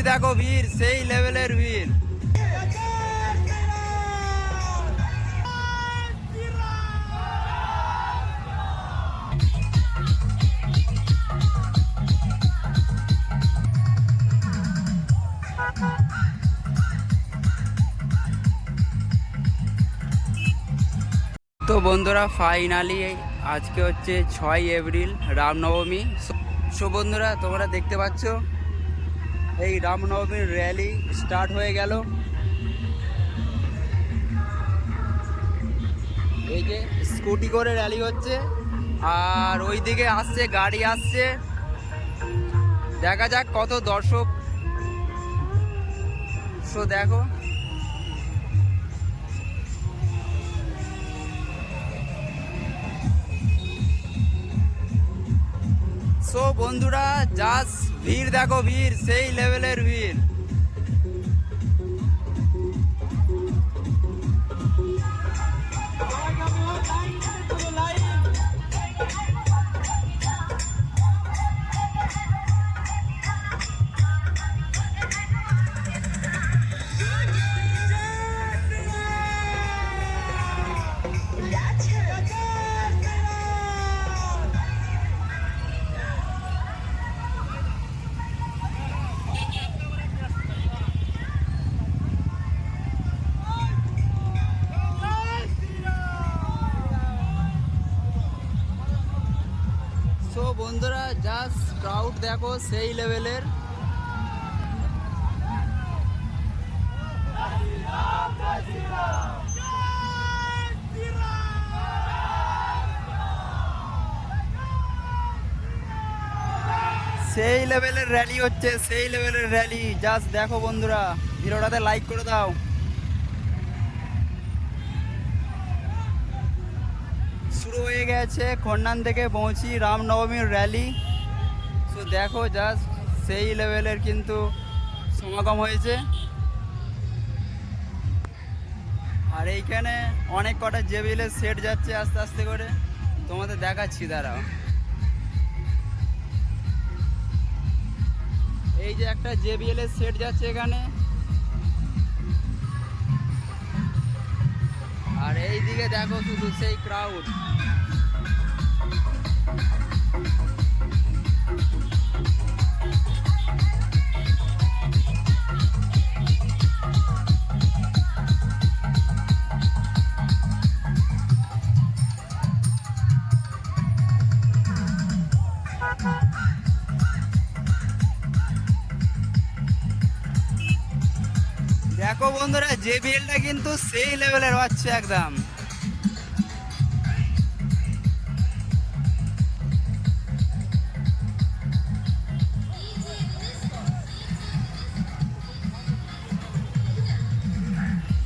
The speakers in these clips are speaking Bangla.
ভিড় দেখো, ভিড়, সেই লেভেলের ভিড়। তো বন্ধুরা ফাইনালি আজকে হচ্ছে ছয় এপ্রিল, রামনবমী। সো বন্ধুরা, তোমরা দেখতে পাচ্ছ এই রামনবমীর র্যালি স্টার্ট হয়ে গেল। এই যে স্কুটি করে র্যালি হচ্ছে, আর ওই দিকে আসছে, গাড়ি আসছে। দেখা যাক কত দর্শক। সো দেখো। সো বন্ধুরা জাস্ট ভিড় দেখো ভিড় সেই লেভেলের ভিড়। বন্ধুরা জাস্ট ক্রাউড দেখো, সেই লেভেলের সেই লেভেলের র্যালি হচ্ছে, সেই লেভেলের র্যালি জাস্ট দেখো বন্ধুরা, ভিডিওটাতে লাইক করে দাও। শুরু হয়ে গেছে খন্ডান থেকে পৌঁছি রামনবমীর র্যালি তো দেখো জাস্ট সেই লেভেলের কিন্তু সমাগম হয়েছে। আর এইখানে অনেক কটা জেবিলের সেট যাচ্ছে আস্তে আস্তে করে। তোমাদের দেখাচ্ছি, দাঁড়াও। এই যে একটা জেবিএল এর সেট যাচ্ছে এখানে। আর এই দিকে দেখো শুধু সেই ক্রাউড দেখো বন্ধুরা জেবিএলটা কিন্তু সেই লেভেলের হচ্ছে একদম।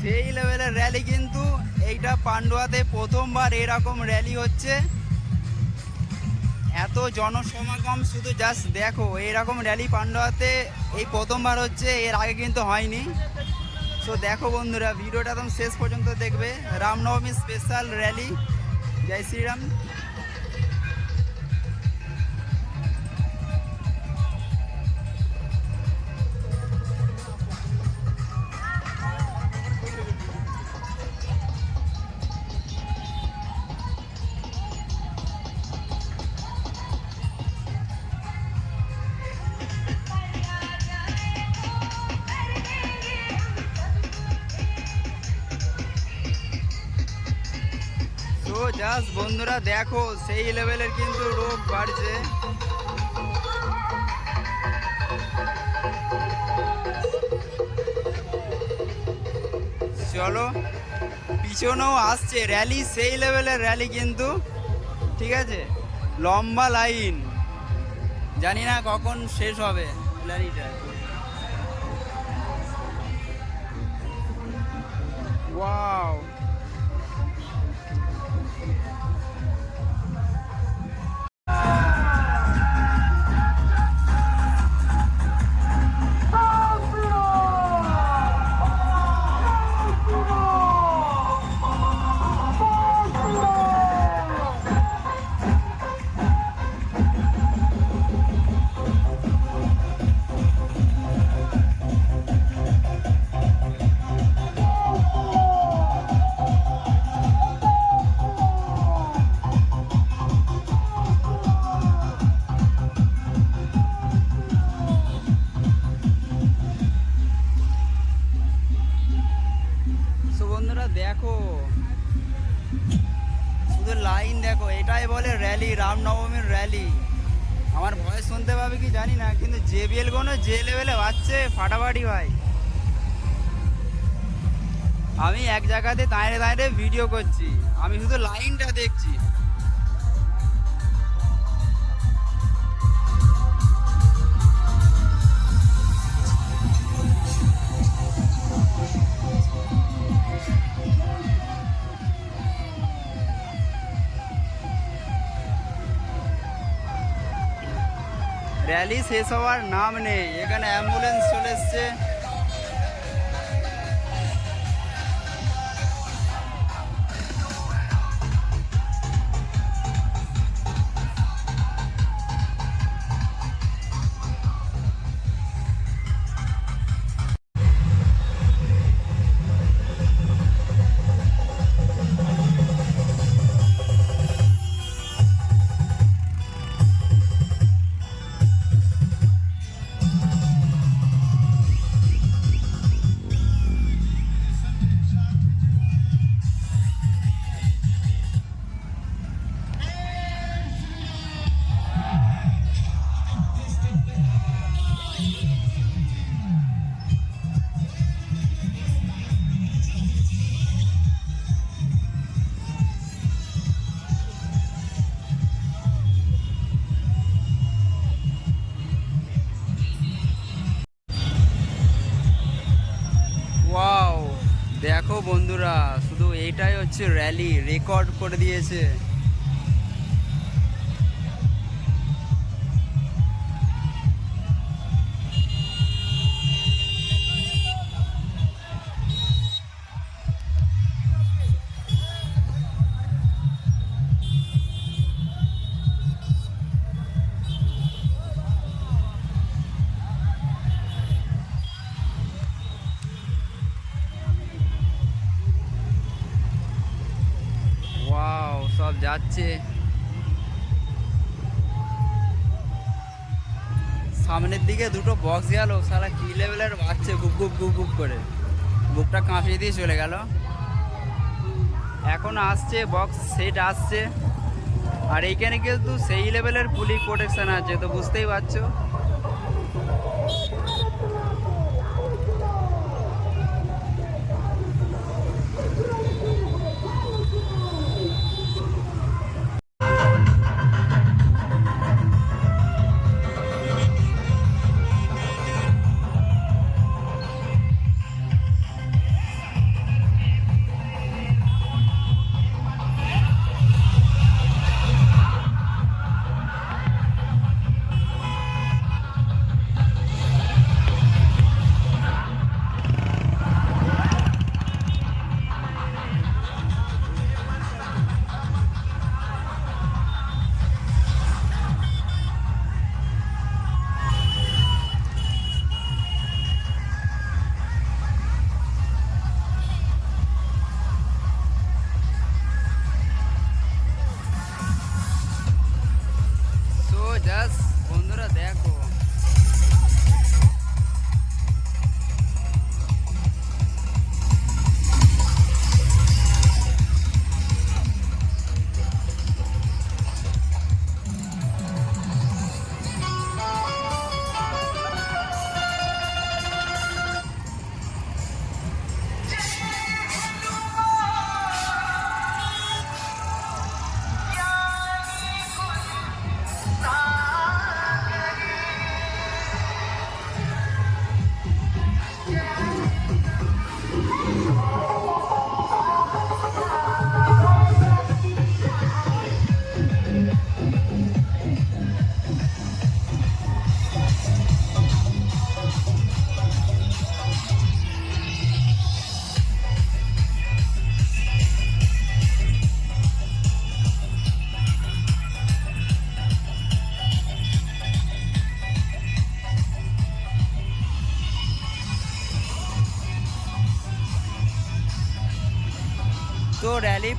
সেই লেভেলের র্যালি কিন্তু এইটা পান্ডুয়াতে প্রথমবার এরকম র্যালি হচ্ছে। এত জনসমাগম শুধু জাস্ট দেখো এরকম র্যালি পান্ডুয়াতে এই প্রথমবার হচ্ছে, এর আগে কিন্তু হয়নি। তো দেখো বন্ধুরা ভিডিওটা একদম শেষ পর্যন্ত দেখবে। রামনবমী স্পেশাল র্যালি জয় শ্রীরাম। তো জাস্ট বন্ধুরা দেখো, সেই লেভেলের কিন্তু রোগ বাড়ছে। চলো, পিছনেও আসছে র্যালি সেই লেভেলের র্যালি কিন্তু, ঠিক আছে? লম্বা লাইন জানি না কখন শেষ হবে র্যালিটা ওয়াও দেখো, এটাই বলে র্যালি রামনবমীর র্যালি আমার ভয়েস শুনতে পাবে কি জানি না, কিন্তু জেবিএল কোনো যে লেভেলে বাচ্চে ফাটাফাটি ভাই। আমি এক জায়গাতে দাঁড়িয়ে দাঁড়িয়ে ভিডিও করছি। আমি শুধু লাইনটা দেখছি। র্যালি শেষ হওয়ার নাম নেই। এখানে অ্যাম্বুলেন্স চলে এসছে। বন্ধুরা শুধু এইটাই হচ্ছে র্যালি রেকর্ড করে দিয়েছে। যাচ্ছে। সামনের দিকে দুটো বক্স গেল সারা কি লেভেলের বাজছে গুপ গুপ গুপ গুপ করে। বুকটা কাঁপিয়ে দিয়ে চলে গেল। এখন আসছে বক্স সেট আসছে। আর এইখানে কিন্তু সেই লেভেলের পুলিশ প্রোটেকশন আছে, তো বুঝতেই পারছ।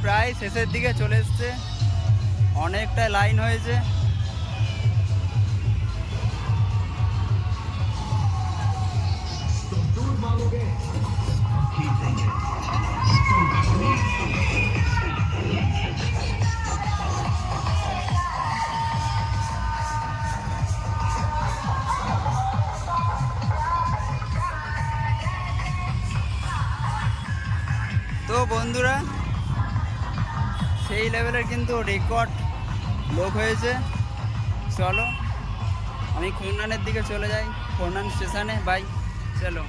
প্রায় শেষের দিকে চলে এসছে। অনেকটা লাইন হয়েছে। তো বন্ধুরা সেই লেভেলের কিন্তু রেকর্ড লোক হয়েছে। চলো, আমি খুলনানের দিকে চলে যাই, খুলনান স্টেশনে বাই চলো।